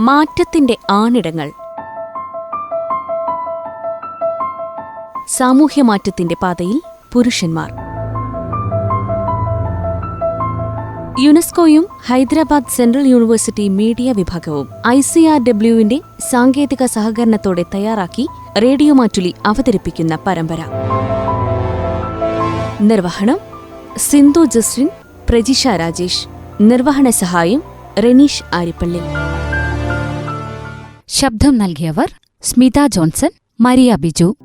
മാറ്റത്തിന്റെ ആണിടങ്ങൾ. സാമൂഹ്യമാറ്റത്തിന്റെ പാതയിൽ പുരുഷന്മാർ. യുനെസ്കോയും ഹൈദരാബാദ് സെൻട്രൽ യൂണിവേഴ്സിറ്റി മീഡിയ വിഭാഗവും ഐ സി ആർ ഡബ്ല്യുവിന്റെ സാങ്കേതിക സഹകരണത്തോടെ തയ്യാറാക്കി റേഡിയോ മാറ്റുലി അവതരിപ്പിക്കുന്ന പരമ്പര. നിർവഹണം സിന്ധു ജസ്റ്റിൻ പ്രജിഷ രാജേഷ്. നിർവഹണ സഹായം റെനീഷ് ആരിപ്പള്ളിൽ ശബ്ദം നൽകിയവർ സ്മിത ജോൺസൺ മരിയ ബിജു.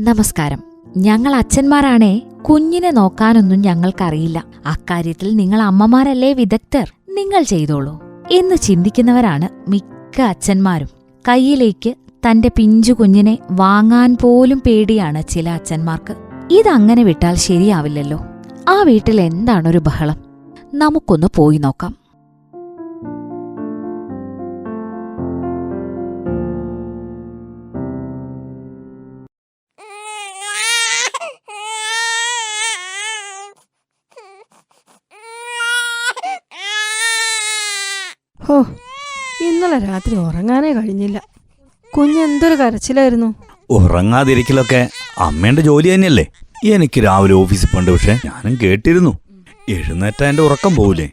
നമസ്കാരം. ഞങ്ങൾ അച്ഛന്മാരാണേ. കുഞ്ഞിനെ നോക്കാനൊന്നും ഞങ്ങൾക്കറിയില്ല. അക്കാര്യത്തിൽ നിങ്ങൾ അമ്മമാരല്ലേ വിദഗ്ധർ? നിങ്ങൾ ചെയ്തോളൂ. എന്ന് ചിന്തിക്കുന്നവരാണ് മിക്ക അച്ഛന്മാരും. കയ്യിലേക്ക് തന്റെ പിഞ്ചു കുഞ്ഞിനെ വാങ്ങാൻ പോലും പേടിയാണ് ചില അച്ഛന്മാർക്ക്. ഇതങ്ങനെ വിട്ടാൽ ശരിയാവില്ലല്ലോ. ആ വീട്ടിൽ എന്താണൊരു ബഹളം? നമുക്കൊന്ന് പോയി നോക്കാം. ഹോ ഇന്നലെ രാത്രി ഉറങ്ങാനേ കഴിഞ്ഞില്ല. കുഞ്ഞെന്തൊരു കരച്ചിലായിരുന്നു. ഉറങ്ങാതിരിക്കലൊക്കെ അമ്മേന്റെ ജോലി തന്നെയല്ലേ? എനിക്ക് രാവിലെ ഓഫീസിൽ പോണ്ട് പക്ഷെ ഞാനും കേട്ടിരുന്നു. എഴുന്നേറ്റ എന്റെ ഉറക്കം പോവില്ലേ?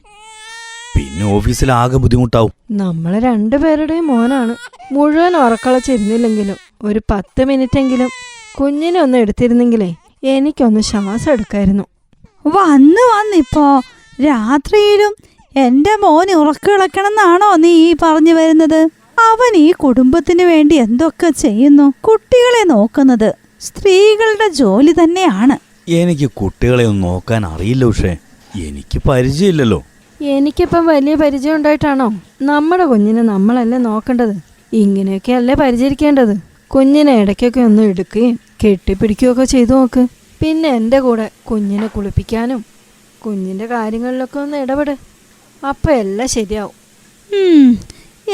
പിന്നെ ഓഫീസിൽ ആകെ ബുദ്ധിമുട്ടാവും. നമ്മളെ രണ്ടുപേരുടെയും മോനാണ്. മുഴുവൻ ഉറക്കളച്ചിരുന്നില്ലെങ്കിലും ഒരു പത്ത് മിനിറ്റ് എങ്കിലും കുഞ്ഞിനെ ഒന്ന് എടുത്തിരുന്നെങ്കിലേ എനിക്കൊന്ന് ശ്വാസം എടുക്കായിരുന്നു. വന്ന് വന്നിപ്പോ രാത്രിയിലും എന്റെ മോൻ ഉറക്കിളക്കണമെന്നാണോ നീ ഈ പറഞ്ഞു വരുന്നത്? അവൻ ഈ കുടുംബത്തിന് വേണ്ടി എന്തൊക്കെ ചെയ്യുന്നു? കുട്ടികളെ നോക്കുന്നത്. സ്ത്രീകളുടെ ജോലി തന്നെയാണ്. എനിക്ക് കുട്ടികളെ ഒന്നും നോക്കാൻ അറിയില്ല പക്ഷേ എനിക്ക് പരിചയമില്ലല്ലോ. എനിക്കിപ്പം വലിയ പരിചയം ഉണ്ടായിട്ടാണോ? നമ്മുടെ കുഞ്ഞിനെ നമ്മളല്ലേ നോക്കേണ്ടത്? ഇങ്ങനെയൊക്കെ അല്ലേ പരിചരിക്കേണ്ടത്? കുഞ്ഞിനെ ഇടയ്ക്കൊക്കെ ഒന്ന് എടുക്കുകയും കെട്ടിപ്പിടിക്കുകയൊക്കെ ചെയ്തു നോക്ക്. പിന്നെ എന്റെ കൂടെ കുഞ്ഞിനെ കുളിപ്പിക്കാനും കുഞ്ഞിന്റെ കാര്യങ്ങളിലൊക്കെ ഒന്ന് ഇടപെട്. അപ്പം എല്ലാം ശരിയാവും.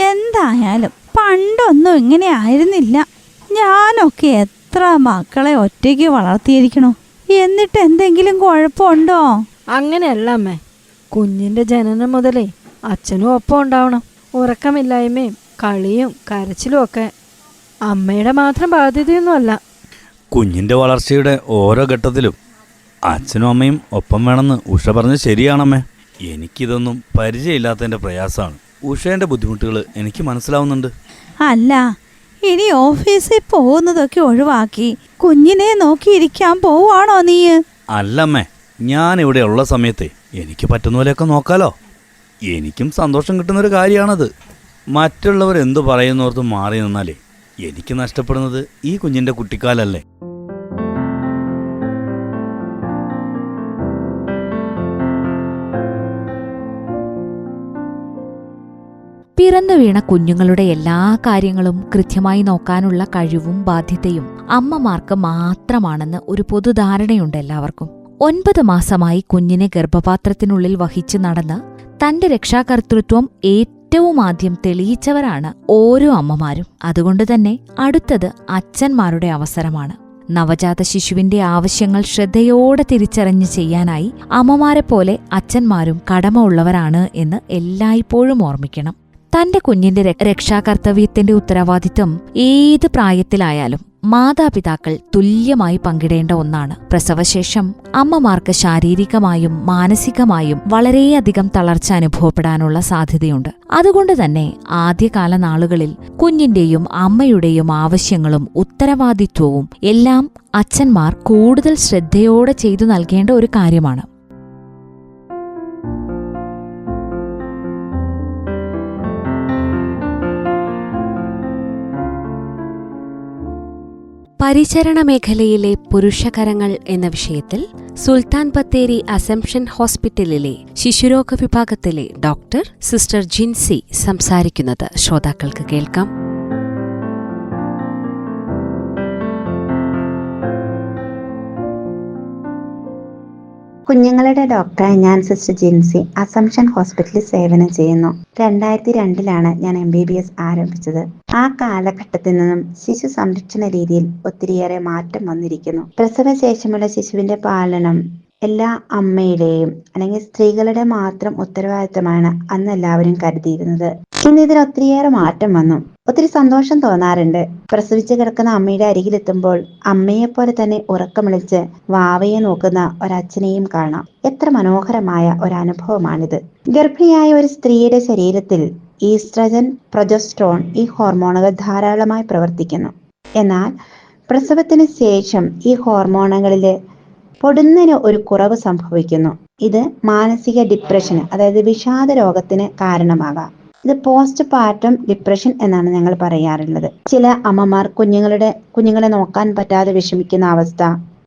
എന്തായാലും പണ്ടൊന്നും ഇങ്ങനെ ആയിരുന്നില്ല. ഞാനൊക്കെ എത്ര മക്കളെ ഒറ്റയ്ക്ക് വളർത്തിയിരിക്കണോ? എന്നിട്ട് എന്തെങ്കിലും കുഴപ്പമുണ്ടോ? അങ്ങനെയല്ല അമ്മേ കുഞ്ഞിന്റെ ജനനം മുതലേ അച്ഛനും ഒപ്പം ഉണ്ടാവണം. ഉറക്കമില്ലായ്മയും കളിയും കരച്ചിലും ഒക്കെ അമ്മയുടെ മാത്രം ബാധ്യതയൊന്നുമല്ല. കുഞ്ഞിന്റെ വളർച്ചയുടെ ഓരോ ഘട്ടത്തിലും അച്ഛനും അമ്മയും ഒപ്പം വേണമെന്ന് ഉഷ പറഞ്ഞത് ശരിയാണമ്മേ. എനിക്കിതൊന്നും പരിചയമില്ലാത്തതിന്റെ പ്രയാസമാണ്. ഉഷേന്റെ ബുദ്ധിമുട്ടുകൾ എനിക്ക് മനസ്സിലാവുന്നുണ്ട്. അല്ല ഇനി ഓഫീസിൽ പോകുന്നതൊക്കെ ഒഴിവാക്കി. കുഞ്ഞിനെ നോക്കിയിരിക്കാൻ പോവാണോ നീ അല്ലമ്മേ ഞാൻ ഇവിടെ ഉള്ള സമയത്തെ എനിക്ക് പറ്റുന്ന പോലെയൊക്കെ നോക്കാലോ. എനിക്കും സന്തോഷം കിട്ടുന്ന ഒരു കാര്യമാണത്. മറ്റുള്ളവർ എന്തു പറയുന്നോർത്ത് മാറി നിന്നാലേ എനിക്ക് നഷ്ടപ്പെടുന്നത് ഈ കുഞ്ഞിന്റെ കുട്ടിക്കാലല്ലേ. പിറന്നു വീണ കുഞ്ഞുങ്ങളുടെ എല്ലാ കാര്യങ്ങളും കൃത്യമായി നോക്കാനുള്ള കഴിവും ബാധ്യതയും അമ്മമാർക്ക് മാത്രമാണെന്ന് ഒരു പൊതുധാരണയുണ്ട് എല്ലാവർക്കും. ഒൻപത് മാസമായി കുഞ്ഞിനെ ഗർഭപാത്രത്തിനുള്ളിൽ വഹിച്ചു നടന്ന് തന്റെ രക്ഷാകർത്തൃത്വം ഏറ്റവും ആദ്യം തെളിയിച്ചവരാണ് ഓരോ അമ്മമാരും. അതുകൊണ്ട് തന്നെ അടുത്തത് അച്ഛന്മാരുടെ അവസരമാണ്. നവജാത ശിശുവിന്റെ ആവശ്യങ്ങൾ ശ്രദ്ധയോടെ തിരിച്ചറിഞ്ഞ് ചെയ്യാനായി അമ്മമാരെപ്പോലെ അച്ഛന്മാരും കടമ ഉള്ളവരാണ് എന്ന് എല്ലായ്പ്പോഴും ഓർമ്മിക്കണം. തന്റെ കുഞ്ഞിന്റെ രക്ഷാകർത്തവ്യത്തിന്റെ ഉത്തരവാദിത്വം ഏത് പ്രായത്തിലായാലും മാതാപിതാക്കൾ തുല്യമായി പങ്കിടേണ്ട ഒന്നാണ്. പ്രസവശേഷം അമ്മമാർക്ക് ശാരീരികമായും മാനസികമായും വളരെയധികം തളർച്ച അനുഭവപ്പെടാനുള്ള സാധ്യതയുണ്ട്. അതുകൊണ്ട് തന്നെ ആദ്യകാല നാളുകളിൽ കുഞ്ഞിന്റെയും അമ്മയുടെയും ആവശ്യങ്ങളും ഉത്തരവാദിത്വവും എല്ലാം അച്ഛന്മാർ കൂടുതൽ ശ്രദ്ധയോടെ ചെയ്തു നൽകേണ്ട ഒരു കാര്യമാണ്. പരിചരണ മേഖലയിലെ പുരുഷകരങ്ങൾ എന്ന വിഷയത്തിൽ സുൽത്താൻ ബത്തേരി അസംഷൻ ഹോസ്പിറ്റലിലെ ശിശുരോഗ വിഭാഗത്തിലെ ഡോക്ടർ സിസ്റ്റർ ജിൻസി സംസാരിക്കുന്നത് ശ്രോതാക്കൾക്ക് കേൾക്കാം. കുഞ്ഞുങ്ങളുടെ ഡോക്ടറായി ഞാൻ സിസ്റ്റർ ജിൻസി അസംഷൻ ഹോസ്പിറ്റലിൽ സേവനം ചെയ്യുന്നു. രണ്ടായിരത്തി രണ്ടിലാണ് ഞാൻ എം ബി ബി എസ് ആരംഭിച്ചത്. ആ കാലഘട്ടത്തിൽ നിന്നും ശിശു സംരക്ഷണ രീതിയിൽ ഒത്തിരിയേറെ മാറ്റം വന്നിരിക്കുന്നു. പ്രസവശേഷമുള്ള ശിശുവിന്റെ പാലനം എല്ലാ അമ്മയുടെയും അല്ലെങ്കിൽ സ്ത്രീകളുടെ മാത്രം ഉത്തരവാദിത്തമാണ് അന്ന് എല്ലാവരും കരുതിയിരുന്നത്. ഇന്ന് ഇതിൽ ഒത്തിരിയേറെ മാറ്റം വന്നു. ഒത്തിരി സന്തോഷം തോന്നാറുണ്ട്. പ്രസവിച്ച് കിടക്കുന്ന അമ്മയുടെ അരികിലെത്തുമ്പോൾ അമ്മയെപ്പോലെ തന്നെ ഉറക്കം ഉറക്കമിളിച്ച് വാവയെ നോക്കുന്ന ഒരച്ഛനെയും കാണാം. എത്ര മനോഹരമായ ഒരനുഭവമാണിത്. ഗർഭിണിയായ ഒരു സ്ത്രീയുടെ ശരീരത്തിൽ ഈസ്ട്രജൻ പ്രൊജസ്ട്രോൺ ഈ ഹോർമോണുകൾ ധാരാളമായി പ്രവർത്തിക്കുന്നു. എന്നാൽ പ്രസവത്തിന് ശേഷം ഈ ഹോർമോണുകളിൽ പൊടുന്നതിന് ഒരു കുറവ് സംഭവിക്കുന്നു. ഇത് മാനസിക ഡിപ്രഷന് അതായത് വിഷാദ രോഗത്തിന് കാരണമാകാം. ഇത് പോസ്റ്റ് പാർട്ടം ഡിപ്രഷൻ എന്നാണ് ഞങ്ങൾ പറയാറുള്ളത്. ചില അമ്മമാർ കുഞ്ഞുങ്ങളുടെ കുഞ്ഞുങ്ങളെ നോക്കാൻ പറ്റാതെ വിഷമിക്കുന്ന അവസ്ഥ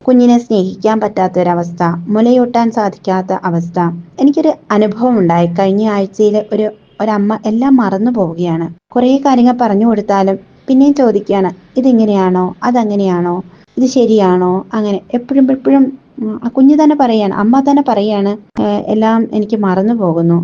കുഞ്ഞിനെ സ്നേഹിക്കാൻ പറ്റാത്തൊരവസ്ഥ മുലയൂട്ടാൻ സാധിക്കാത്ത അവസ്ഥ. എനിക്കൊരു അനുഭവം ഉണ്ടായി. കഴിഞ്ഞ ആഴ്ചയിൽ ഒരു ഒരമ്മ എല്ലാം മറന്നു പോവുകയാണ്. കുറേ കാര്യങ്ങൾ പറഞ്ഞു കൊടുത്താലും പിന്നെയും ചോദിക്കുകയാണ് ഇതിങ്ങനെയാണോ? അതങ്ങനെയാണോ? ഇത് ശരിയാണോ? അങ്ങനെ എപ്പോഴും എപ്പോഴും കുഞ്ഞ് തന്നെ പറയാണ് അമ്മ തന്നെ പറയാണ് എല്ലാം എനിക്ക് മറന്നു പോകുന്നു.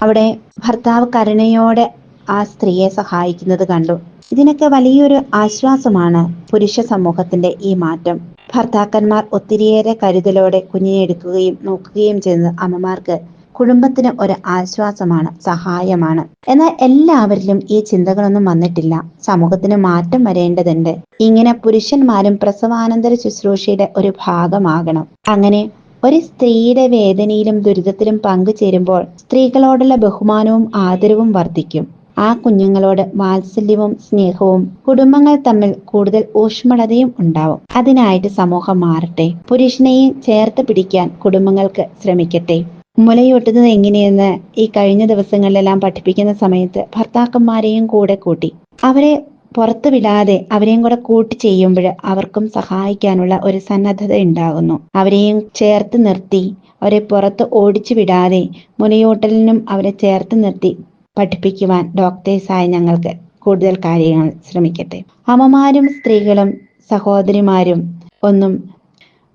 അവിടെ ഭർത്താവ് കരുണയോടെ ആ സ്ത്രീയെ സഹായിക്കുന്നത് കണ്ടു. ഇതിനൊക്കെ വലിയൊരു ആശ്വാസമാണ് പുരുഷ സമൂഹത്തിന്റെ ഈ മാറ്റം. ഭർത്താക്കന്മാർ ഒത്തിരിയേറെ കരുതലോടെ കുഞ്ഞിനെ എടുക്കുകയും നോക്കുകയും ചെയ്യുന്നത് അമ്മമാർക്ക് കുടുംബത്തിന് ഒരു ആശ്വാസമാണ് സഹായമാണ്. എന്നാൽ എല്ലാവരിലും ഈ ചിന്തകളൊന്നും വന്നിട്ടില്ല. സമൂഹത്തിന് മാറ്റം വരേണ്ടതുണ്ട്. ഇങ്ങനെ പുരുഷന്മാരും പ്രസവാനന്തര ശുശ്രൂഷയുടെ ഒരു ഭാഗമാകണം. അങ്ങനെ ഒരു സ്ത്രീയുടെ വേദനയിലും ദുരിതത്തിലും പങ്കുചേരുമ്പോൾ സ്ത്രീകളോടുള്ള ബഹുമാനവും ആദരവും വർദ്ധിക്കും. ആ കുഞ്ഞുങ്ങളോട് വാത്സല്യവും സ്നേഹവും കുടുംബങ്ങൾ തമ്മിൽ കൂടുതൽ ഊഷ്മളതയും ഉണ്ടാവും. അതിനായിട്ട് സമൂഹം മാറട്ടെ. പുരുഷനെയും ചേർത്ത് പിടിക്കാൻ കുടുംബങ്ങൾക്ക് ശ്രമിക്കട്ടെ. മുലയൂട്ടുന്നത് എങ്ങനെയെന്ന് ഈ കഴിഞ്ഞ ദിവസങ്ങളിലെല്ലാം പഠിപ്പിക്കുന്ന സമയത്ത് ഭർത്താക്കന്മാരെയും കൂടെ കൂട്ടി. അവരെ പുറത്തു വിടാതെ അവരെയും കൂടെ കൂട്ടി ചെയ്യുമ്പോൾ അവർക്കും സഹായിക്കാനുള്ള ഒരു സന്നദ്ധത ഉണ്ടാകുന്നു. അവരെയും ചേർത്ത് നിർത്തി അവരെ പുറത്ത് ഓടിച്ചു വിടാതെ മുനയോട്ടലിനും അവരെ ചേർത്ത് നിർത്തി പഠിപ്പിക്കുവാൻ ഡോക്ടേഴ്സായ ഞങ്ങൾക്ക് കൂടുതൽ കാര്യങ്ങൾ ശ്രമിക്കട്ടെ. അമ്മമാരും സ്ത്രീകളും സഹോദരിമാരും ഒന്നും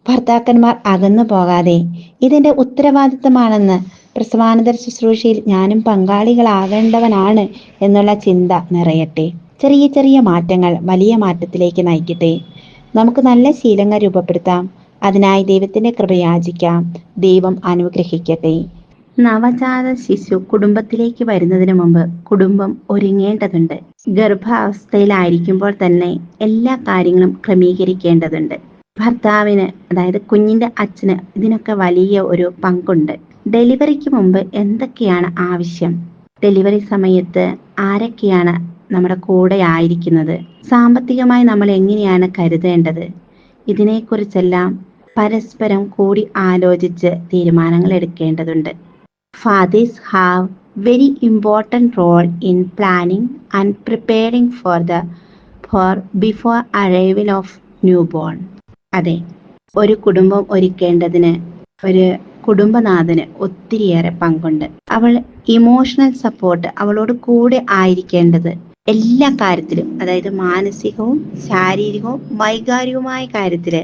ഭർത്താക്കന്മാർ അകന്നു പോകാതെ ഇതിന്റെ ഉത്തരവാദിത്തമാണെന്ന് പ്രസവാനന്തര ശുശ്രൂഷയിൽ ഞാനും പങ്കാളികളാകേണ്ടവനാണ് എന്നുള്ള ചിന്ത നിറയട്ടെ. ചെറിയ ചെറിയ മാറ്റങ്ങൾ വലിയ മാറ്റത്തിലേക്ക് നയിക്കട്ടെ. നമുക്ക് നല്ല ശീലങ്ങൾ രൂപപ്പെടുത്താം. അതിനായി ദൈവത്തിന്റെ കൃപ യാചിക്കാം. ദൈവം അനുഗ്രഹിക്കട്ടെ. നവജാത ശിശു കുടുംബത്തിലേക്ക് വരുന്നതിന് മുമ്പ് കുടുംബം ഒരുങ്ങേണ്ടതുണ്ട്. ഗർഭാവസ്ഥയിലായിരിക്കുമ്പോൾ തന്നെ എല്ലാ കാര്യങ്ങളും ക്രമീകരിക്കേണ്ടതുണ്ട്. ഭർത്താവിന് അതായത് കുഞ്ഞിന്റെ അച്ഛന് ഇതിനൊക്കെ വലിയ ഒരു പങ്കുണ്ട്. ഡെലിവറിക്ക് മുമ്പ് എന്തൊക്കെയാണ് ആവശ്യം? ഡെലിവറി സമയത്ത് ആരൊക്കെയാണ് നമ്മുടെ കൂടെ ആയിരിക്കുന്നത് സാമ്പത്തികമായി നമ്മൾ എങ്ങനെയാണ് കരുതേണ്ടത്? ഇതിനെക്കുറിച്ചെല്ലാം പരസ്പരം കൂടി ആലോചിച്ച് തീരുമാനങ്ങൾ എടുക്കേണ്ടതുണ്ട്. Fathers have very important role in planning and preparing for the for before arrival of new born അതെ ഒരു കുടുംബം ഒരുക്കേണ്ടതിന് ഒരു കുടുംബനാഥന് ഒത്തിരിയേറെ പങ്കുണ്ട്. അവൾ ഇമോഷണൽ സപ്പോർട്ട് അവളോട് കൂടെ ആയിരിക്കേണ്ടത് എല്ലാ കാര്യത്തിലും അതായത് മാനസികവും ശാരീരികവും വൈകാരികവുമായ കാര്യത്തിൽ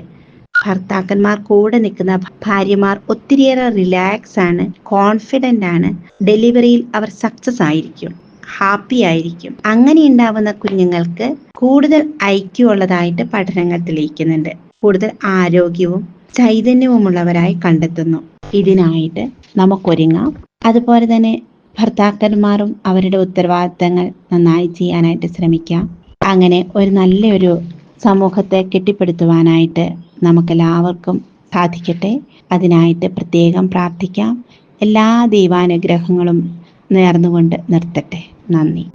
ഭർത്താക്കന്മാർ കൂടെ നിൽക്കുന്ന ഭാര്യമാർ ഒത്തിരിയേറെ റിലാക്സ് ആണ് കോൺഫിഡന്റ് ആണ്. ഡെലിവറിയിൽ അവർ സക്സസ് ആയിരിക്കും ഹാപ്പി ആയിരിക്കും. അങ്ങനെ ഉണ്ടാവുന്ന കുഞ്ഞുങ്ങൾക്ക് കൂടുതൽ ഐക്യമുള്ളതായിട്ട് പഠനങ്ങൾ തെളിയിക്കുന്നുണ്ട്. കൂടുതൽ ആരോഗ്യവും ചൈതന്യവുമുള്ളവരായി കണ്ടെത്തുന്നു. ഇതിനായിട്ട് നമുക്കൊരുങ്ങാം. അതുപോലെ തന്നെ ഭർത്താക്കന്മാരും അവരുടെ ഉത്തരവാദിത്തങ്ങൾ നന്നായി ചെയ്യാനായിട്ട് ശ്രമിക്കാം. അങ്ങനെ ഒരു നല്ലൊരു സമൂഹത്തെ കെട്ടിപ്പടുത്തുവാനായിട്ട് നമുക്കെല്ലാവർക്കും സാധിക്കട്ടെ. അതിനായിട്ട് പ്രത്യേകം പ്രാർത്ഥിക്കാം. എല്ലാ ദൈവാനുഗ്രഹങ്ങളും നേർന്നുകൊണ്ട് നിർത്തട്ടെ. നന്ദി.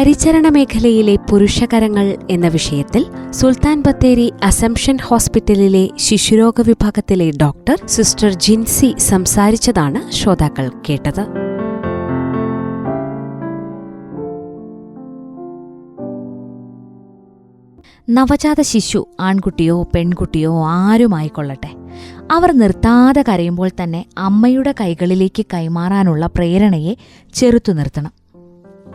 പരിചരണ മേഖലയിലെ പുരുഷകരങ്ങൾ എന്ന വിഷയത്തിൽ സുൽത്താൻ ബത്തേരി അസംഷൻ ഹോസ്പിറ്റലിലെ ശിശുരോഗ വിഭാഗത്തിലെ ഡോക്ടർ സിസ്റ്റർ ജിൻസി സംസാരിച്ചതാണ് ശ്രോതാക്കൾ കേട്ടത്. നവജാത ശിശു ആൺകുട്ടിയോ പെൺകുട്ടിയോ ആരുമായിക്കൊള്ളട്ടെ. അവർ നിർത്താതെ കരയുമ്പോൾ തന്നെ അമ്മയുടെ കൈകളിലേക്ക് കൈമാറാനുള്ള പ്രേരണയെ ചെറുത്തു നിർത്തണം.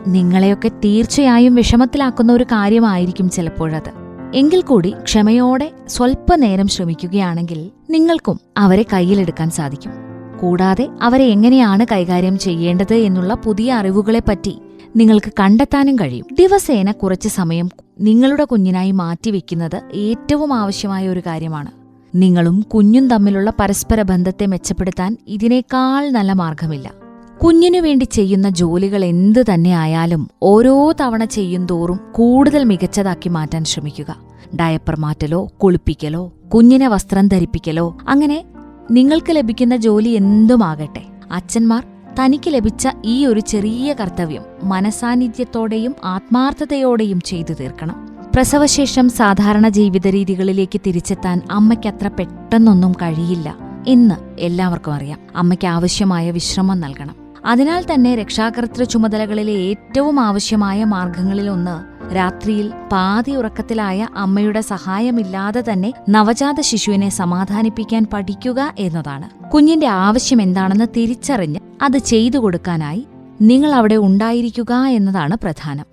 നിങ്ങളെയൊക്കെ തീർച്ചയായും വിഷമത്തിലാക്കുന്ന ഒരു കാര്യമായിരിക്കും ചിലപ്പോഴത്. എങ്കിൽ കൂടി ക്ഷമയോടെ സ്വൽപ്പനേരം ശ്രമിക്കുകയാണെങ്കിൽ നിങ്ങൾക്കും അവരെ കയ്യിലെടുക്കാൻ സാധിക്കും. കൂടാതെ അവരെ എങ്ങനെയാണ് കൈകാര്യം ചെയ്യേണ്ടത് എന്നുള്ള പുതിയ അറിവുകളെപ്പറ്റി നിങ്ങൾക്ക് കണ്ടെത്താനും കഴിയും. ദിവസേന കുറച്ച് സമയം നിങ്ങളുടെ കുഞ്ഞിനായി മാറ്റിവെക്കുന്നത് ഏറ്റവും ആവശ്യമായ ഒരു കാര്യമാണ്. നിങ്ങളും കുഞ്ഞും തമ്മിലുള്ള പരസ്പര ബന്ധത്തെ മെച്ചപ്പെടുത്താൻ ഇതിനേക്കാൾ നല്ല മാർഗമില്ല. കുഞ്ഞിനു വേണ്ടി ചെയ്യുന്ന ജോലികൾ എന്തു തന്നെ ആയാലും ഓരോ തവണ ചെയ്യും തോറും കൂടുതൽ മികച്ചതാക്കി മാറ്റാൻ ശ്രമിക്കുക. ഡയപ്പർ മാറ്റലോ കുളിപ്പിക്കലോ കുഞ്ഞിനെ വസ്ത്രം ധരിപ്പിക്കലോ അങ്ങനെ നിങ്ങൾക്ക് ലഭിക്കുന്ന ജോലി എന്തുമാകട്ടെ. അച്ഛന്മാർ തനിക്ക് ലഭിച്ച ഈ ഒരു ചെറിയ കർത്തവ്യം മനസാന്നിധ്യത്തോടെയും ആത്മാർത്ഥതയോടെയും ചെയ്തു തീർക്കണം. പ്രസവശേഷം സാധാരണ ജീവിത രീതികളിലേക്ക് തിരിച്ചെത്താൻ അമ്മയ്ക്കത്ര പെട്ടെന്നൊന്നും കഴിയില്ല. എന്ന് എല്ലാവർക്കും അറിയാം. അമ്മയ്ക്ക് ആവശ്യമായ വിശ്രമം നൽകണം. അതിനാൽ തന്നെ രക്ഷാകർതൃ ചുമതലകളിലെ ഏറ്റവും ആവശ്യമായ മാർഗങ്ങളിലൊന്ന് രാത്രിയിൽ പാതി ഉറക്കത്തിലായ അമ്മയുടെ സഹായമില്ലാതെ തന്നെ നവജാത ശിശുവിനെ സമാധാനിപ്പിക്കാൻ പഠിക്കുക എന്നതാണ്. കുഞ്ഞിന്റെ ആവശ്യം എന്താണെന്ന് തിരിച്ചറിഞ്ഞ് അത് ചെയ്തു കൊടുക്കാനായി നിങ്ങൾ അവിടെ ഉണ്ടായിരിക്കുക എന്നതാണ് പ്രധാനം.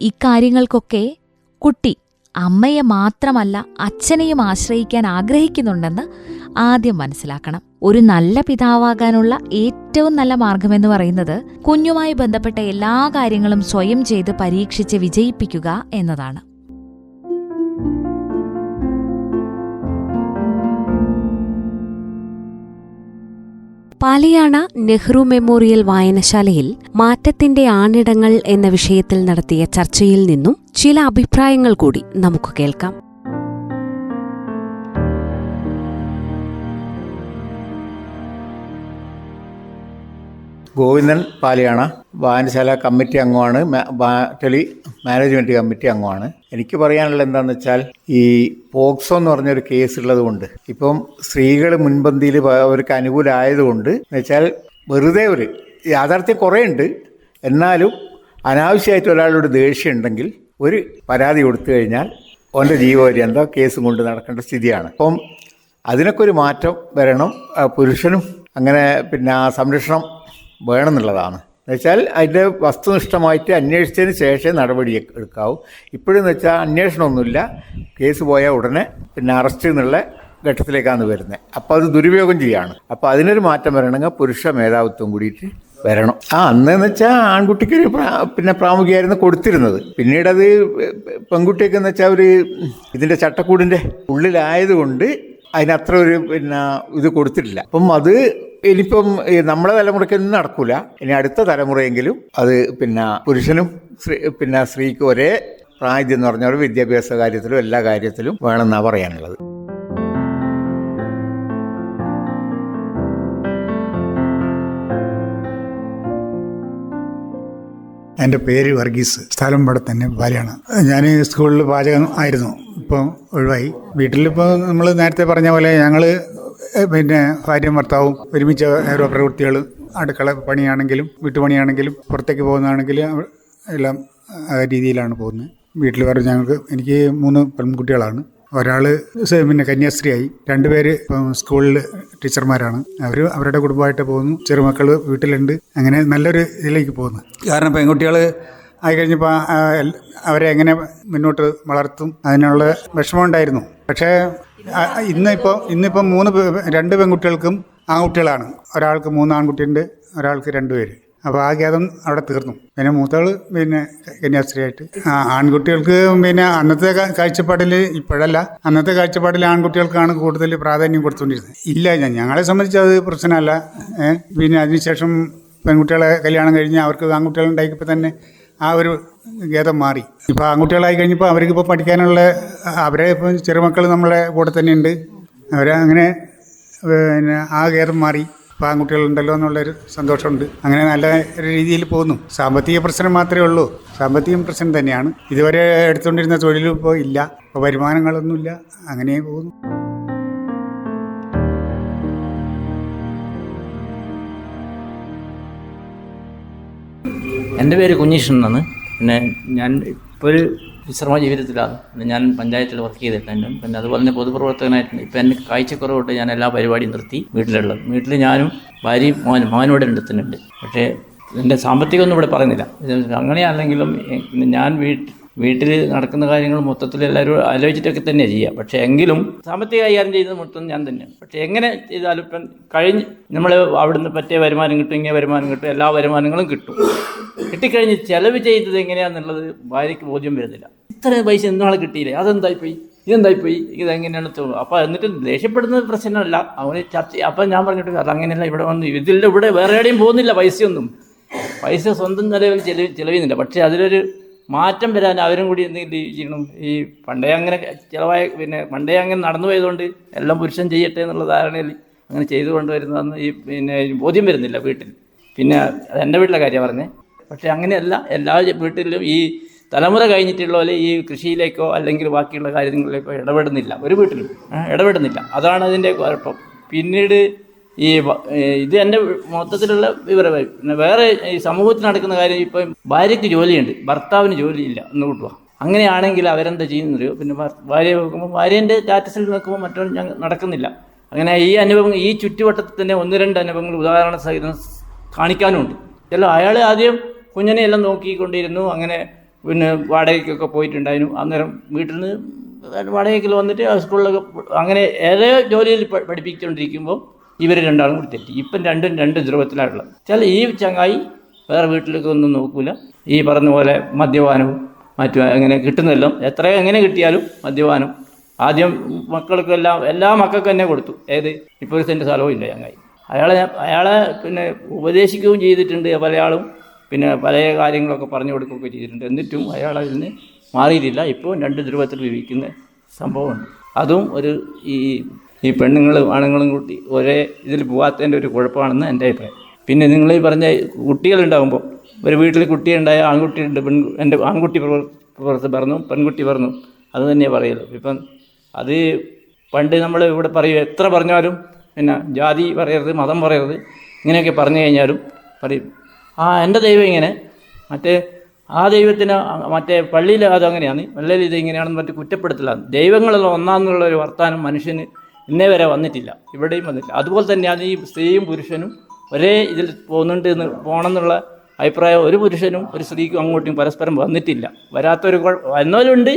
ഇക്കാര്യങ്ങൾക്കൊക്കെ കുട്ടി അമ്മയെ മാത്രമല്ല അച്ഛനെയും ആശ്രയിക്കാൻ ആഗ്രഹിക്കുന്നുണ്ടെന്ന് ആദ്യം മനസ്സിലാക്കണം. ഒരു നല്ല പിതാവാകാനുള്ള ഏറ്റവും നല്ല മാർഗമെന്ന് പറയുന്നത് കുഞ്ഞുമായി ബന്ധപ്പെട്ട എല്ലാ കാര്യങ്ങളും സ്വയം ചെയ്ത് പരീക്ഷിച്ച് വിജയിപ്പിക്കുക എന്നതാണ്. പാലിയാണ നെഹ്റു മെമ്മോറിയൽ വായനശാലയിൽ മാറ്റത്തിന്റെ ആണിടങ്ങൾ എന്ന വിഷയത്തിൽ നടത്തിയ ചർച്ചയിൽ നിന്നും ചില അഭിപ്രായങ്ങൾ കൂടി നമുക്ക് കേൾക്കാം. ഗോവിന്ദൻ പാലിയാണ് വായനശാല കമ്മിറ്റി അംഗമാണ് ടെലി മാനേജ്മെന്റ് കമ്മിറ്റി അംഗമാണ്. എനിക്ക് പറയാനുള്ളത് എന്താണെന്ന് വെച്ചാൽ ഈ പോക്സോ എന്ന് പറഞ്ഞൊരു കേസ് ഉള്ളത് കൊണ്ട് ഇപ്പം സ്ത്രീകൾ മുൻപന്തിയിൽ അവർക്ക് അനുകൂലമായതുകൊണ്ട് എന്ന് വെച്ചാൽ വെറുതെ ഒരു യാഥാർത്ഥ്യം കുറേ ഉണ്ട് എന്നാലും അനാവശ്യമായിട്ട് ഒരാളോട് ദേഷ്യം ഉണ്ടെങ്കിൽ ഒരു പരാതി കൊടുത്തു കഴിഞ്ഞാൽ ഓന്റെ ജീവപര്യന്തം കേസും കൊണ്ട് നടക്കേണ്ട സ്ഥിതിയാണ്. അപ്പം അതിനൊക്കെ ഒരു മാറ്റം വരണം. പുരുഷനും അങ്ങനെ പിന്നെ ആ സംരക്ഷണം വേണമെന്നുള്ളതാണ്. എന്നുവെച്ചാൽ അതിന്റെ വസ്തുനിഷ്ഠമായിട്ട് അന്വേഷിച്ചതിന് ശേഷം നടപടി എടുക്കാവും. ഇപ്പോഴെന്ന് വെച്ചാൽ അന്വേഷണമൊന്നുമില്ല. കേസ് പോയാൽ ഉടനെ പിന്നെ അറസ്റ്റ് എന്നുള്ള ഘട്ടത്തിലേക്കാണ് വരുന്നത് അപ്പോൾ അത് ദുരുപയോഗം ചെയ്യാണ്. അപ്പോൾ അതിനൊരു മാറ്റം വരണമെങ്കിൽ പുരുഷ മേധാവിത്വം കൂടിയിട്ട് വരണം. ആ അന്നെന്ന് വെച്ചാൽ ആൺകുട്ടിക്ക് ഒരു പിന്നെ പ്രാമുഖ്യമായിരുന്നു കൊടുത്തിരുന്നത്. പിന്നീട് അത് പെൺകുട്ടിയൊക്കെ എന്ന് വെച്ചാൽ ഒരു ഇതിന്റെ ചട്ടക്കൂടിന്റെ ഉള്ളിലായതുകൊണ്ട് അതിനത്ര ഒരു പിന്നെ ഇത് കൊടുത്തിട്ടില്ല. അപ്പം അത് ഇനിയിപ്പം നമ്മളെ തലമുറയ്ക്ക് തലമുറയ്ക്കൊന്നും നടക്കൂല. ഇനി അടുത്ത തലമുറയെങ്കിലും അത് പിന്നെ പുരുഷനും സ്ത്രീ പിന്നെ സ്ത്രീക്ക് ഒരേ പ്രായം എന്ന് പറഞ്ഞാൽ വിദ്യാഭ്യാസ കാര്യത്തിലും എല്ലാ കാര്യത്തിലും വേണമെന്നാണ് പറയാനുള്ളത്. എന്റെ പേര് വർഗീസ്. സ്ഥലം ഇവിടെ തന്നെ ഭാര്യയാണ് ഞാൻ സ്കൂളിൽ പാചകം ആയിരുന്നു. ഇപ്പം ഒഴിവായി. വീട്ടിലിപ്പോൾ നമ്മൾ നേരത്തെ പറഞ്ഞ പോലെ ഞങ്ങൾ പിന്നെ ഭാര്യയും ഭർത്താവും ഒരുമിച്ച് ഓരോ പ്രവൃത്തികൾ അടുക്കള പണിയാണെങ്കിലും വീട്ടുപണിയാണെങ്കിലും പുറത്തേക്ക് പോകുന്നതാണെങ്കിലും എല്ലാം രീതിയിലാണ് പോകുന്നത്. വീട്ടിൽ പറഞ്ഞു ഞങ്ങൾക്ക് എനിക്ക് മൂന്ന് പെൺകുട്ടികളാണ്. ഒരാൾ പിന്നെ കന്യാസ്ത്രീയായി. രണ്ടുപേര് ഇപ്പം സ്കൂളിൽ ടീച്ചർമാരാണ്. അവർ അവരുടെ കുടുംബമായിട്ട് പോകുന്നു. ചെറുമക്കൾ വീട്ടിലുണ്ട്. അങ്ങനെ നല്ലൊരു ഇതിലേക്ക് പോകുന്നു. കാരണം പെൺകുട്ടികൾ ആയി കഴിഞ്ഞപ്പോൾ അവരെ എങ്ങനെ മുന്നോട്ട് വളർത്തും അതിനുള്ള വിഷമമുണ്ടായിരുന്നു പക്ഷേ ഇന്നിപ്പോൾ ഇന്നിപ്പം മൂന്ന് രണ്ട് പെൺകുട്ടികൾക്കും ആൺകുട്ടികളാണ്. ഒരാൾക്ക് മൂന്ന് ആൺകുട്ടിയുണ്ട് ഒരാൾക്ക് രണ്ട് പേര്. അപ്പോൾ ആ ഖേദം അവിടെ തീർന്നു. പിന്നെ മൂത്തവൾ പിന്നെ കന്യാസ്ത്രീയായിട്ട്. ആൺകുട്ടികൾക്ക് പിന്നെ അന്നത്തെ കാഴ്ചപ്പാടിൽ ഇപ്പോഴല്ല. അന്നത്തെ കാഴ്ചപ്പാടിൽ ആൺകുട്ടികൾക്കാണ് കൂടുതൽ പ്രാധാന്യം കൊടുത്തുകൊണ്ടിരുന്നത്. ഇല്ല ഞങ്ങളെ സംബന്ധിച്ച് അത് പ്രശ്നമല്ല. പിന്നെ അതിനുശേഷം പെൺകുട്ടികളെ കല്യാണം കഴിഞ്ഞ് അവർക്ക് ആൺകുട്ടികളുണ്ടായിപ്പോൾ തന്നെ ആ ഒരു ഖേദം മാറി. ഇപ്പോൾ ആൺകുട്ടികളായി കഴിഞ്ഞപ്പോൾ അവർക്ക് ഇപ്പോൾ പഠിക്കാനുള്ള അവരെ ഇപ്പം ചെറുമക്കൾ നമ്മളെ കൂടെ തന്നെ ഉണ്ട്. അവരെ അങ്ങനെ പിന്നെ ആ ഖേദം മാറി. ആൺകുട്ടികളുണ്ടല്ലോ എന്നുള്ളൊരു സന്തോഷമുണ്ട്. അങ്ങനെ നല്ല രീതിയിൽ പോകുന്നു. സാമ്പത്തിക പ്രശ്നം മാത്രമേ ഉള്ളൂ. സാമ്പത്തികം പ്രശ്നം തന്നെയാണ്. ഇതുവരെ എടുത്തുകൊണ്ടിരുന്ന തൊഴിലും ഇപ്പോൾ ഇല്ല. ഇപ്പോൾ വരുമാനങ്ങളൊന്നുമില്ല. അങ്ങനെ പോകുന്നു. എന്റെ പേര് കുഞ്ഞീഷൻ എന്നാണ്. പിന്നെ ഞാൻ ഇപ്പോൾ ഒരു വിശ്രമ ജീവിതത്തിലാണ്. ഞാൻ പഞ്ചായത്തിൽ വർക്ക് ചെയ്തിട്ടുണ്ട്. പിന്നെ അതുപോലെ തന്നെ പൊതുപ്രവർത്തകനായിട്ടുണ്ട്. ഇപ്പം എന്റെ കാഴ്ചക്കുറവ് കൊണ്ട് ഞാൻ എല്ലാ പരിപാടിയും നിർത്തി വീട്ടിലുള്ളത്. വീട്ടിൽ ഞാനും ഭാര്യയും മോനും മോനോട് അടുത്തുന്നുണ്ട് പക്ഷേ എന്റെ സാമ്പത്തികമൊന്നും ഇവിടെ പറയുന്നില്ല. അങ്ങനെയല്ലെങ്കിലും ഞാൻ വീട്ടിൽ വീട്ടിൽ നടക്കുന്ന കാര്യങ്ങൾ മൊത്തത്തിൽ എല്ലാവരും ആലോചിച്ചിട്ടൊക്കെ തന്നെയാണ് ചെയ്യുക പക്ഷേ എങ്കിലും സാമ്പത്തിക കൈകാര്യം ചെയ്യുന്നത് മൊത്തം ഞാൻ തന്നെയാണ്. പക്ഷേ എങ്ങനെ ചെയ്താലും ഇപ്പം കഴിഞ്ഞ് നമ്മൾ അവിടുന്ന് പറ്റിയ വരുമാനം കിട്ടും ഇങ്ങനെ വരുമാനം കിട്ടും എല്ലാ വരുമാനങ്ങളും കിട്ടും. കിട്ടിക്കഴിഞ്ഞ് ചെലവ് ചെയ്തത് എങ്ങനെയാണെന്നുള്ളത് ഭാര്യയ്ക്ക് ബോധ്യം വരുന്നില്ല. ഇത്ര പൈസ എന്നാളെ കിട്ടിയില്ലേ? അതെന്തായിപ്പോയി? ഇതെന്തായിപ്പോയി? ഇതെങ്ങനെയാണ് തോന്നുന്നത് അപ്പോൾ എന്നിട്ട് ദേഷ്യപ്പെടുന്നത് പ്രശ്നമല്ല. അവന് ചർച്ച അപ്പം ഞാൻ പറഞ്ഞിട്ട് കാരണം അങ്ങനെയല്ല ഇവിടെ വന്ന് ഇതിൽ ഇവിടെ വേറെ എവിടെയും പോകുന്നില്ല പൈസയൊന്നും. പൈസ സ്വന്തം നിലവിൽ ചെലവ് ചെലവുന്നില്ല. പക്ഷേ അതിലൊരു മാറ്റം വരാൻ അവരും കൂടി എന്തെങ്കിലും ചെയ്യണം? ഈ പണ്ടേ അങ്ങനെ ചിലവായ പിന്നെ പണ്ടേ അങ്ങനെ നടന്നു പോയതുകൊണ്ട് എല്ലാം പുരുഷൻ ചെയ്യട്ടെ എന്നുള്ള ധാരണയിൽ അങ്ങനെ ചെയ്തു കൊണ്ടുവരുന്നതെന്ന് ഈ പിന്നെ ബോധ്യം വരുന്നില്ല വീട്ടിൽ. പിന്നെ എന്റെ വീട്ടിലെ കാര്യം പറഞ്ഞത് പക്ഷേ അങ്ങനെയല്ല എല്ലാ വീട്ടിലും ഈ തലമുറ കഴിഞ്ഞിട്ടുള്ള പോലെ ഈ കൃഷിയിലേക്കോ അല്ലെങ്കിൽ ബാക്കിയുള്ള കാര്യങ്ങളിലേക്കോ ഇടപെടുന്നില്ല. ഒരു വീട്ടിലും ഇടപെടുന്നില്ല. അതാണ് അതിന്റെ കുഴപ്പം. പിന്നീട് ഈ ഇത് എന്റെ മൊത്തത്തിലുള്ള വിവരമായി പിന്നെ വേറെ ഈ സമൂഹത്തിൽ നടക്കുന്ന കാര്യം ഇപ്പം ഭാര്യയ്ക്ക് ജോലിയുണ്ട്. ഭർത്താവിന് ജോലിയില്ല. എന്ന് കൂട്ടുക അങ്ങനെയാണെങ്കിൽ അവരെന്താ ചെയ്യുന്നറിയോ? പിന്നെ ഭാര്യ നോക്കുമ്പോൾ ഭാര്യേന്റെ സ്റ്റാറ്റസിൽ നോക്കുമ്പോൾ മറ്റൊന്നും ഞങ്ങൾ നടക്കുന്നില്ല. അങ്ങനെ ഈ അനുഭവം ഈ ചുറ്റുവട്ടത്തിൽ തന്നെ ഒന്ന് രണ്ട് അനുഭവങ്ങൾ ഉദാഹരണ സഹിതം കാണിക്കാനുമുണ്ട് ചില അയാൾ ആദ്യം കുഞ്ഞിനെ എല്ലാം നോക്കിക്കൊണ്ടിരുന്നു. അങ്ങനെ പിന്നെ വാടകയ്ക്കൊക്കെ പോയിട്ടുണ്ടായിരുന്നു. അന്നേരം വീട്ടിൽ നിന്ന് വാടകയ്ക്ക് വന്നിട്ട് സ്കൂളിലൊക്കെ അങ്ങനെ ഏതോ ജോലിയിൽ പഠിപ്പിച്ചുകൊണ്ടിരിക്കുമ്പോൾ ഇവർ രണ്ടാളും കൂടി തെറ്റി. ഇപ്പം രണ്ടും രണ്ട് ധ്രുവത്തിലാണുള്ളത് ചില ഈ ചങ്ങായി വേറെ വീട്ടിലേക്ക് ഒന്നും നോക്കൂല. ഈ പറഞ്ഞ പോലെ മദ്യപാനവും മറ്റു അങ്ങനെ കിട്ടുന്നതെല്ലാം എത്ര എങ്ങനെ കിട്ടിയാലും മദ്യപാനം. ആദ്യം മക്കൾക്കെല്ലാം എല്ലാ മക്കൾക്കും തന്നെ കൊടുത്തു. ഏത്? ഇപ്പോൾ ഒരു സെന്റ് സ്ഥലവും ഇല്ല ചങ്ങായി. അയാളെ അയാളെ പിന്നെ ഉപദേശിക്കുകയും ചെയ്തിട്ടുണ്ട് പലയാളും പിന്നെ പല കാര്യങ്ങളൊക്കെ പറഞ്ഞു കൊടുക്കുകയൊക്കെ ചെയ്തിട്ടുണ്ട്. എന്നിട്ടും അയാൾ നിന്ന് മാറിയിട്ടില്ല. ഇപ്പോൾ രണ്ട് ധ്രുവത്തിൽ വിവിക്കുന്ന സംഭവമുണ്ട്. അതും ഒരു ഈ ഈ പെണ്ണുങ്ങളും ആണുങ്ങളും കൂട്ടി ഒരേ ഇതിൽ പോകാത്തതിന്റെ ഒരു കുഴപ്പമാണെന്ന് എന്റെ അഭിപ്രായം. പിന്നെ നിങ്ങൾ ഈ പറഞ്ഞ കുട്ടികളുണ്ടാകുമ്പോൾ ഒരു വീട്ടിൽ കുട്ടിയുണ്ടായ ആൺകുട്ടിയുണ്ട് പെൺ എന്റെ ആൺകുട്ടി പുറ- പുറത്ത് പറഞ്ഞു പെൺകുട്ടി പറഞ്ഞു അത് തന്നെയാണ് പറയുള്ളൂ ഇപ്പം അത് പണ്ട് നമ്മൾ ഇവിടെ പറയും എത്ര പറഞ്ഞാലും പിന്നെ ജാതി പറയരുത് മതം പറയരുത് ഇങ്ങനെയൊക്കെ പറഞ്ഞു കഴിഞ്ഞാലും പറയും. ആ എന്റെ ദൈവം ഇങ്ങനെ. മറ്റേ ആ ദൈവത്തിന് മറ്റേ പള്ളിയിൽ അതങ്ങനെയാണ് പള്ളിയിൽ ഇത് ഇങ്ങനെയാണെന്ന് മറ്റേ കുറ്റപ്പെടുത്തലാണ്. ദൈവങ്ങളെല്ലാം ഒന്നാന്നുള്ള ഒരു വർത്താനം മനുഷ്യന് ഇന്നേ വരെ വന്നിട്ടില്ല. ഇവിടെയും വന്നിട്ടില്ല. അതുപോലെ തന്നെയാണ് ഈ സ്ത്രീയും പുരുഷനും ഒരേ ഇതിൽ പോകുന്നുണ്ട് എന്ന് പോകണമെന്നുള്ള അഭിപ്രായം ഒരു പുരുഷനും ഒരു സ്ത്രീക്കും അങ്ങോട്ടും പരസ്പരം വന്നിട്ടില്ല. വരാത്തൊരു വന്നവരുണ്ട്.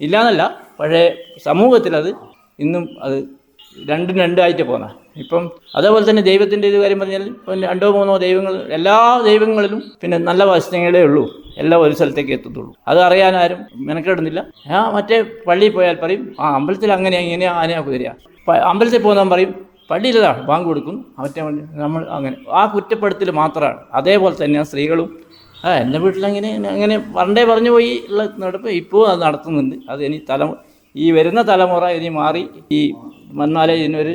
ഇല്ലാന്നല്ല. പക്ഷേ സമൂഹത്തിലത് ഇന്നും അത് രണ്ടും രണ്ടായിട്ട് പോന്ന. ഇപ്പം അതേപോലെ തന്നെ ദൈവത്തിന്റെ ഇത് കാര്യം പറഞ്ഞാൽ രണ്ടോ മൂന്നോ ദൈവങ്ങൾ എല്ലാ ദൈവങ്ങളിലും പിന്നെ നല്ല വശങ്ങളേ ഉള്ളൂ. എല്ലാം ഒരു സ്ഥലത്തേക്ക് എത്തത്തുള്ളൂ. അത് അറിയാൻ ആരും മെനക്കെടുന്നില്ല. ആ മറ്റേ പള്ളിയിൽ പോയാൽ പറയും ആ അമ്പലത്തിൽ അങ്ങനെയാ ഇങ്ങനെയാ ആനയാ കുതിരയാ അമ്പലത്തിൽ പോകുന്നവൻ പറയും പള്ളിയിലതാണ് ബാങ്ക് കൊടുക്കും. മറ്റേ നമ്മൾ അങ്ങനെ ആ കുറ്റപ്പെടുത്തൽ മാത്രമാണ്. അതേപോലെ തന്നെ സ്ത്രീകളും ആ എന്റെ വീട്ടിലങ്ങനെ അങ്ങനെ പണ്ടേ പറഞ്ഞു പോയി ഉള്ള നടപ്പ് ഇപ്പോൾ അത് നടത്തുന്നുണ്ട്. അത് ഇനി തലമു ഈ വരുന്ന തലമുറ ഇനി മാറി ഈ വന്നാലേ ഇതിനൊരു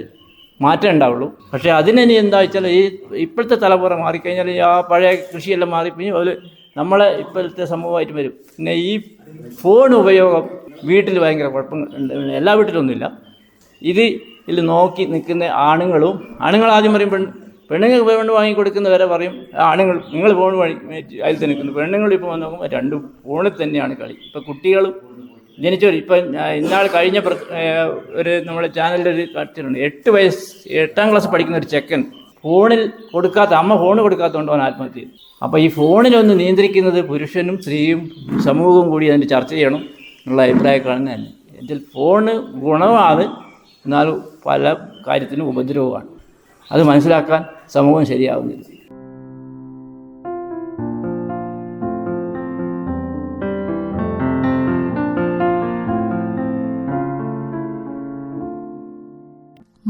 മാറ്റം ഉണ്ടാവുള്ളൂ. പക്ഷേ അതിനി എന്താ വെച്ചാൽ ഈ ഇപ്പോഴത്തെ തലമുറ മാറിക്കഴിഞ്ഞാൽ ആ പഴയ കൃഷിയെല്ലാം മാറിപ്പോയി അവർ നമ്മളെ ഇപ്പോഴത്തെ സമൂഹമായിട്ട് വരും. പിന്നെ ഈ ഫോൺ ഉപയോഗം വീട്ടിൽ ഭയങ്കര കുഴപ്പം എല്ലാ വീട്ടിലൊന്നുമില്ല. ഇത് ഇതിൽ നോക്കി നിൽക്കുന്ന ആണുങ്ങളും ആണുങ്ങൾ ആദ്യം പറയും പെൺ പെണ്ണുങ്ങൾക്ക് പെണ്ണ് വാങ്ങി കൊടുക്കുന്നവരെ പറയും ആണുങ്ങൾ നിങ്ങൾ ഫോൺ വഴി അതിൽ തന്നെ നിൽക്കുന്നു. പെണ്ണുങ്ങൾ ഇപ്പോൾ നോക്കുമ്പോൾ രണ്ടും ഫോണിൽ തന്നെയാണ് കളി. ഇപ്പോൾ കുട്ടികളും ജനിച്ചവർ. ഇപ്പം ഇന്നാൾ കഴിഞ്ഞ ഒരു നമ്മുടെ ചാനലിന്റെ ഒരു കാഴ്ചയുണ്ട് എട്ട് വയസ്സ് എട്ടാം ക്ലാസ് പഠിക്കുന്ന ഒരു ചെക്കൻ ഫോണിൽ കൊടുക്കാത്ത അമ്മ ഫോൺ കൊടുക്കാത്തതുകൊണ്ട് അവൻ ആത്മഹത്യ ചെയ്തു അപ്പോൾ ഈ ഫോണിലൊന്ന് നിയന്ത്രിക്കുന്നത് പുരുഷനും സ്ത്രീയും സമൂഹവും കൂടി അതിന്റെ ചർച്ച ചെയ്യണം എന്നുള്ള അഭിപ്രായക്കാരാണ് തന്നെ. എന്നുവെച്ചാൽ ഫോണ് ഗുണമാണ് എന്നാൽ പല കാര്യത്തിനും ഉപദ്രവമാണ്. അത് മനസ്സിലാക്കാൻ സമൂഹം ശരിയാവുന്നില്ല.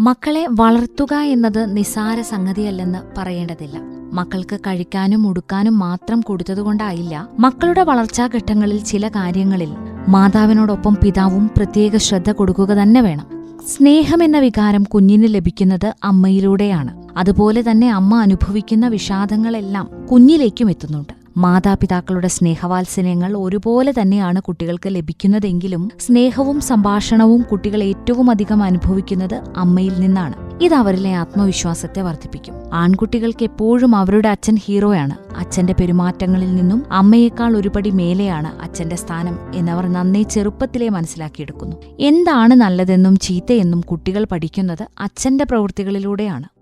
മക്കളെ വളർത്തുക എന്നത് നിസാര സംഗതിയല്ലെന്ന് പറയേണ്ടതില്ല. മക്കൾക്ക് കഴിക്കാനും ഉടുക്കാനും മാത്രം കൊടുത്തതുകൊണ്ടായില്ല. മക്കളുടെ വളർച്ചാ ഘട്ടങ്ങളിൽ ചില കാര്യങ്ങളിൽ മാതാവിനോടൊപ്പം പിതാവും പ്രത്യേക ശ്രദ്ധ കൊടുക്കുക തന്നെ വേണം. സ്നേഹം എന്ന വികാരം കുഞ്ഞിന് ലഭിക്കുന്നത് അമ്മയിലൂടെയാണ്. അതുപോലെ തന്നെ അമ്മ അനുഭവിക്കുന്ന വിഷാദങ്ങളെല്ലാം കുഞ്ഞിലേക്കും എത്തുന്നുണ്ട്. മാതാപിതാക്കളുടെ സ്നേഹവാത്സല്യങ്ങൾ ഒരുപോലെ തന്നെയാണ് കുട്ടികൾക്ക് ലഭിക്കുന്നതെങ്കിലും സ്നേഹവും സംഭാഷണവും കുട്ടികൾ ഏറ്റവും അധികം അനുഭവിക്കുന്നത് അമ്മയിൽ നിന്നാണ്. ഇത് അവരിലെ ആത്മവിശ്വാസത്തെ വർദ്ധിപ്പിക്കും. ആൺകുട്ടികൾക്ക് എപ്പോഴും അവരുടെ അച്ഛൻ ഹീറോയാണ്. അച്ഛന്റെ പെരുമാറ്റങ്ങളിൽ നിന്നും അമ്മയേക്കാൾ ഒരുപടി മേലെയാണ് അച്ഛന്റെ സ്ഥാനം എന്നവർ നന്നേ ചെറുപ്പത്തിലേ മനസ്സിലാക്കിയെടുക്കുന്നു. എന്താണ് നല്ലതെന്നും ചീത്തയെന്നും കുട്ടികൾ പഠിക്കുന്നത് അച്ഛന്റെ പ്രവൃത്തികളിലൂടെയാണ്.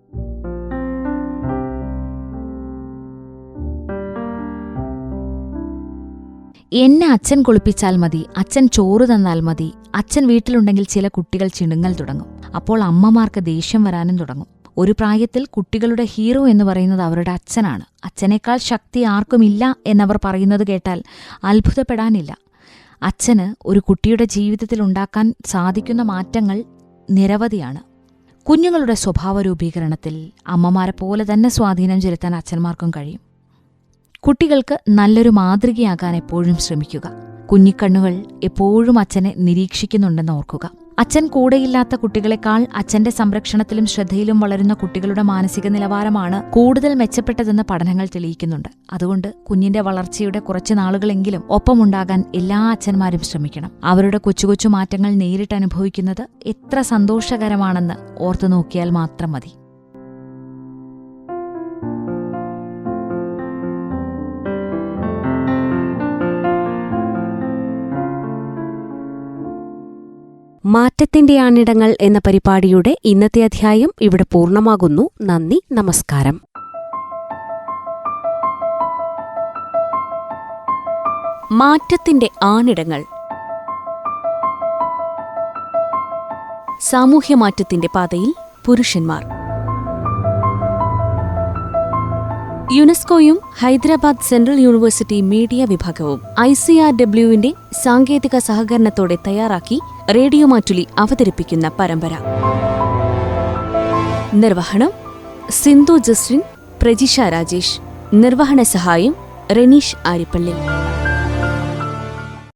എന്നെ അച്ഛൻ കുളിപ്പിച്ചാൽ മതി അച്ഛൻ ചോറ് തന്നാൽ മതി അച്ഛൻ വീട്ടിലുണ്ടെങ്കിൽ ചില കുട്ടികൾ ചിണുങ്ങൽ തുടങ്ങും. അപ്പോൾ അമ്മമാർക്ക് ദേഷ്യം വരാനും തുടങ്ങും. ഒരു പ്രായത്തിൽ കുട്ടികളുടെ ഹീറോ എന്ന് പറയുന്നത് അവരുടെ അച്ഛനാണ്. അച്ഛനേക്കാൾ ശക്തി ആർക്കുമില്ല എന്നവർ പറയുന്നത് കേട്ടാൽ അത്ഭുതപ്പെടാനില്ല. അച്ഛന് ഒരു കുട്ടിയുടെ ജീവിതത്തിൽ ഉണ്ടാക്കാൻ സാധിക്കുന്ന മാറ്റങ്ങൾ നിരവധിയാണ്. കുഞ്ഞുങ്ങളുടെ സ്വഭാവ രൂപീകരണത്തിൽ അമ്മമാരെ പോലെ തന്നെ സ്വാധീനം ചെലുത്താൻ അച്ഛന്മാർക്കും കഴിയും. കുട്ടികൾക്ക് നല്ലൊരു മാതൃകയാകാൻ എപ്പോഴും ശ്രമിക്കുക. കുഞ്ഞിക്കണ്ണുകൾ എപ്പോഴും അച്ഛനെ നിരീക്ഷിക്കുന്നുണ്ടെന്ന് ഓർക്കുക. അച്ഛൻ കൂടെയില്ലാത്ത കുട്ടികളെക്കാൾ അച്ഛന്റെ സംരക്ഷണത്തിലും ശ്രദ്ധയിലും വളരുന്ന കുട്ടികളുടെ മാനസിക നിലവാരമാണ് കൂടുതൽ മെച്ചപ്പെട്ടതെന്ന് പഠനങ്ങൾ തെളിയിക്കുന്നുണ്ട്. അതുകൊണ്ട് കുഞ്ഞിന്റെ വളർച്ചയുടെ കുറച്ച് നാളുകളെങ്കിലും ഒപ്പമുണ്ടാകാൻ എല്ലാ അച്ഛന്മാരും ശ്രമിക്കണം. അവരുടെ കൊച്ചു കൊച്ചു മാറ്റങ്ങൾ നേരിട്ട് അനുഭവിക്കുന്നത് എത്ര സന്തോഷകരമാണെന്ന് ഓർത്തു നോക്കിയാൽ മാത്രം മതി. മാറ്റത്തിന്റെ ആണിടങ്ങൾ എന്ന പരിപാടിയുടെ ഇന്നത്തെ അധ്യായം ഇവിടെ പൂർണമാകുന്നു. നന്ദി നമസ്കാരം. മാറ്റത്തിന്റെ ആണിടങ്ങൾ. സാമൂഹ്യമാറ്റത്തിന്റെ പാതയിൽ പുരുഷന്മാർ. യുനെസ്കോയും ഹൈദരാബാദ് സെൻട്രൽ യൂണിവേഴ്സിറ്റി മീഡിയ വിഭാഗവും ഐ സി ആർ ഡബ്ല്യുവിന്റെ സാങ്കേതിക സഹകരണത്തോടെ തയ്യാറാക്കി റേഡിയോ മാറ്റുലി അവതരിപ്പിക്കുന്ന പരമ്പര. നിർവഹണം സിന്ധു ജസ്റ്റിൻ പ്രജിഷ രാജേഷ്. നിർവഹണ സഹായം റെനീഷ് ആരിപ്പള്ളി.